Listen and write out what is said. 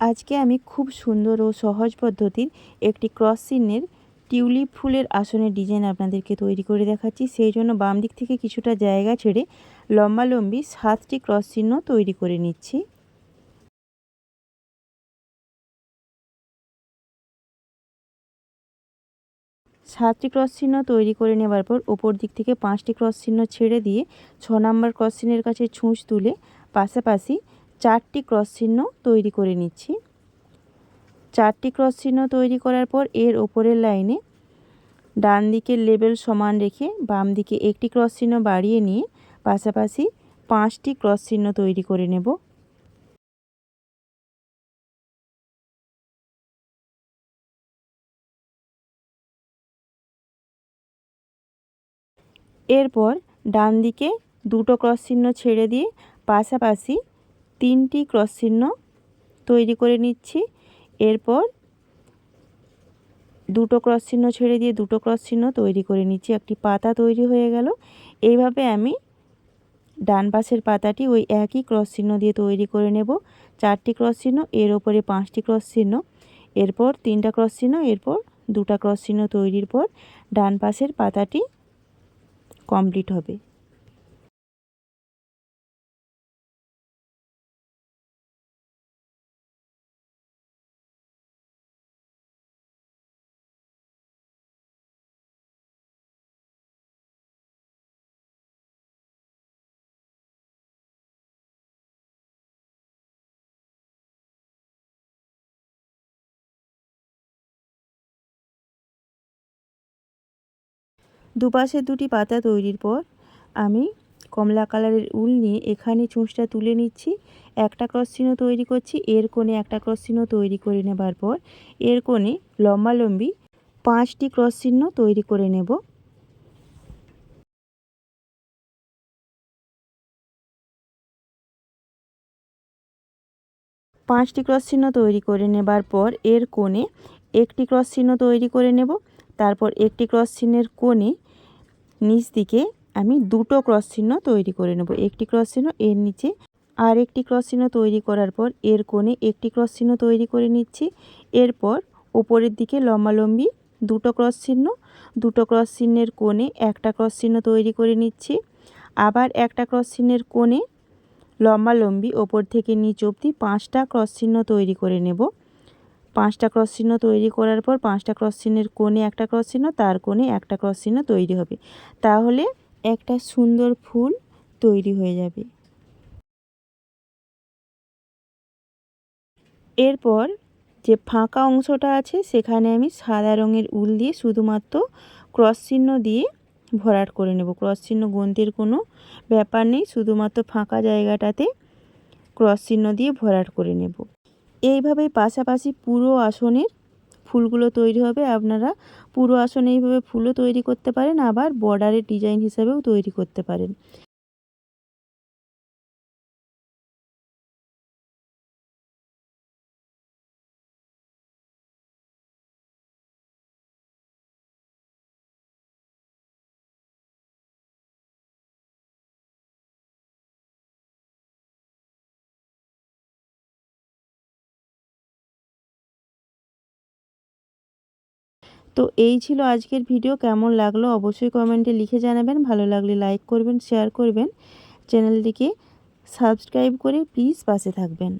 আজকে আমি খুব সুন্দর ও সহজ পদ্ধতির একটি ক্রস চিহ্নের টিউলিপ ফুলের আসনের ডিজাইন আপনাদেরকে তৈরি করে দেখাচ্ছি। সেই জন্য বাম দিক থেকে কিছুটা জায়গা ছেড়ে লম্বালম্বি সাতটি ক্রস চিহ্ন তৈরি করে নিচ্ছি। সাতটি ক্রস চিহ্ন তৈরি করে নেবার পর ওপর দিক থেকে পাঁচটি ক্রস চিহ্ন ছেড়ে দিয়ে ছ নম্বর ক্রস চিহ্নের কাছে ছুঁচ তুলে পাশাপাশি চারটি ক্রস চিহ্ন তৈরি করে নিচ্ছি। চারটি ক্রস চিহ্ন তৈরি করার পর এর ওপরের লাইনে ডান দিকের লেবেল সমান রেখে বাম দিকে একটি ক্রস চিহ্ন বাড়িয়ে নিয়ে পাশাপাশি পাঁচটি ক্রস চিহ্ন তৈরি করে নেব। এরপর ডান দিকে দুটো ক্রস চিহ্ন ছেড়ে দিয়ে পাশাপাশি তিনটি ক্রস চিহ্ন তৈরি করে নিচ্ছি। এরপর দুটো ক্রস চিহ্ন ছেড়ে দিয়ে দুটো ক্রস চিহ্ন তৈরি করে নিচ্ছি। একটি পাতা তৈরি হয়ে গেল। এইভাবে আমি ডান পাশের পাতাটি ওই একই ক্রস চিহ্ন দিয়ে তৈরি করে নেব। চারটি ক্রস চিহ্ন, এর ওপরে পাঁচটি ক্রস চিহ্ন। এরপর তিনটা ক্রস চিহ্ন, এরপর দুটা ক্রস চিহ্ন তৈরির পর ডান পাশের পাতাটি কমপ্লিট হবে। দুপাশে দুটি পাতা তৈরির পর আমি কমলা কালারের উল নিয়ে এখানে চুঁচটা তুলে নিচ্ছি। একটা ক্রস চিহ্ন তৈরি করছি, এর কোণে একটা ক্রস চিহ্ন তৈরি করে নেবার পর এর কোণে লম্বালম্বি পাঁচটি ক্রস চিহ্ন তৈরি করে নেব। পাঁচটি ক্রস চিহ্ন তৈরি করে নেবার পর এর কোণে একটি ক্রস চিহ্ন তৈরি করে নেব। তারপর একটি ক্রস চিহ্নের কোণে নিচ দিকে আমি দুটো ক্রস চিহ্ন তৈরি করে নেব। একটি ক্রস চিহ্ন এর নিচে আর একটি ক্রস চিহ্ন তৈরি করার পর এর কোণে একটি ক্রস চিহ্ন তৈরি করে নিচ্ছি। এরপর ওপরের দিকে লম্বালম্বি দুটো ক্রস চিহ্ন, দুটো ক্রস চিহ্নের কোণে একটা ক্রস চিহ্ন তৈরি করে নিচ্ছি। আবার একটা ক্রস চিহ্নের কোণে লম্বালম্বি ওপর থেকে নিচ অবধি পাঁচটা ক্রস চিহ্ন তৈরি করে নেব। পাঁচটা ক্রস চিহ্ন তৈরি করার পর পাঁচটা ক্রস চিহ্নের কোণে একটা ক্রস চিহ্ন, তার কোণে একটা ক্রস চিহ্ন তৈরি হবে। তাহলে একটা সুন্দর ফুল তৈরি হয়ে যাবে। এরপর যে ফাঁকা অংশটা আছে, সেখানে আমি সাদা রঙের উল দিয়ে শুধুমাত্র ক্রস চিহ্ন দিয়ে ভরাট করে নেব। ক্রস চিহ্ন গন্তের কোনো ব্যাপার নেই, শুধুমাত্র ফাঁকা জায়গাটাতে ক্রস চিহ্ন দিয়ে ভরাট করে নেব। এইভাবে পাশাপাশি পুরো আসনের ফুলগুলো তৈরি হবে। আপনারা পুরো আসনে এইভাবে ফুলও তৈরি করতে পারেন, আবার বর্ডারের ডিজাইন হিসাবেও তৈরি করতে পারেন। তো এই ছিল আজকের ভিডিও। কেমন লাগল অবশ্যই কমেন্টে লিখে জানাবেন। ভালো লাগলে লাইক করবেন শেয়ার করবেন। চ্যানেলটিকে সাবস্ক্রাইব করে প্লিজ পাশে থাকবেন।